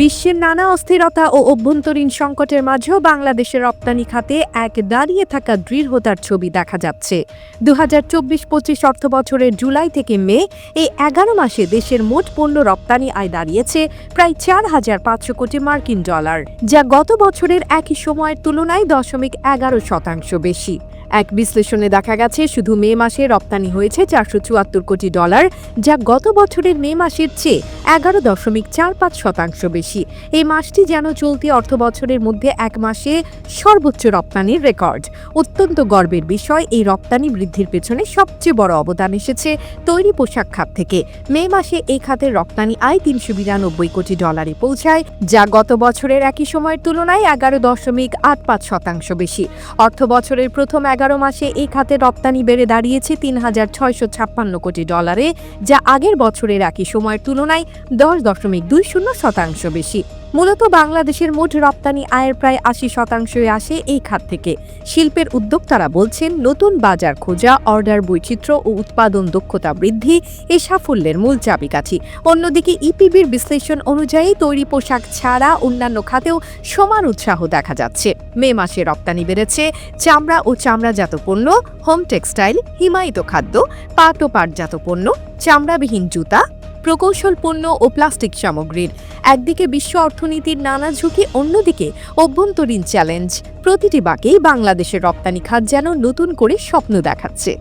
বিশ্বের নানা অস্থিরতা ও অভ্যন্তরীণ সংকটের মাঝেও বাংলাদেশের রপ্তানি খাতে এক দাঁড়িয়ে থাকা দৃঢ়তার ছবি দেখা যাচ্ছে। দু হাজার চব্বিশ পঁচিশ অর্থ বছরের জুলাই থেকে মে এই এগারো মাসে দেশের মোট পণ্য রপ্তানি আয় দাঁড়িয়েছে প্রায় চার হাজার পাঁচশো কোটি মার্কিন ডলার, যা গত বছরের একই সময়ের তুলনায় দশমিক এগারো শতাংশ বেশি। এক বিশ্লেষণে দেখা গেছে, শুধু মে মাসে রপ্তানি হয়েছে চারশো চুয়াত্তর কোটি ডলার, যা গত বছরের মে মাসের চেয়ে এগারো দশমিক চার পাঁচ শতাংশ বেশি। এই মাসটি যেন চলতি অর্থ বছরের মধ্যে এক মাসে সর্বোচ্চ রপ্তানির রেকর্ড। অত্যন্ত গর্বের বিষয়, এই রপ্তানি বৃদ্ধির পেছনে সবচেয়ে বড় অবদান এসেছে তৈরি পোশাক খাত থেকে। মে মাসে এই খাতের রপ্তানি আয় তিনশো বিরানব্বই কোটি ডলারে পৌঁছায়, যা গত বছরের একই সময়ের তুলনায় এগারো দশমিক আট পাঁচ শতাংশ বেশি। অর্থ বছরের প্রথম এগারো মাসে এই খাতের রপ্তানি বেড়ে দাঁড়িয়েছে তিন হাজার ছয়শো ছাপ্পান্ন কোটি ডলারে, যা আগের বছরের একই সময়ের তুলনায় দশ দশমিক দুই শূন্য শতাংশ বেশি। মূলত বাংলাদেশের মোট রপ্তানি আয়ের প্রায় আশি শতাংশই আসে এই খাত থেকে। শিল্পের উদ্যোক্তারা বলছেন, নতুন বাজার খোঁজা, অর্ডার বৈচিত্র্য ও উৎপাদন দক্ষতা বৃদ্ধি এ সাফল্যের মূল চাবিকাঠি। অন্যদিকে ইপিবির বিশ্লেষণ অনুযায়ী তৈরি পোশাক ছাড়া অন্যান্য খাতেও সমান উৎসাহ দেখা যাচ্ছে। মে মাসে রপ্তানি বেড়েছে চামড়া ও চামড়াজাত পণ্য, হোম টেক্সটাইল, হিমায়িত খাদ্য, পাট ও পাটজাত পণ্য, চামড়াবিহীন জুতা প্রকৌশল পণ্য ও প্লাস্টিক সামগ্রীর। একদিকে বিশ্ব অর্থনীতির নানা ঝুঁকি, অন্যদিকে অভ্যন্তরীণ চ্যালেঞ্জ। প্রতিটি বাকেই বাংলাদেশের রপ্তানি খাত যেন নতুন করে স্বপ্ন দেখাচ্ছে।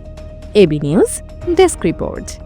AB news, desk report.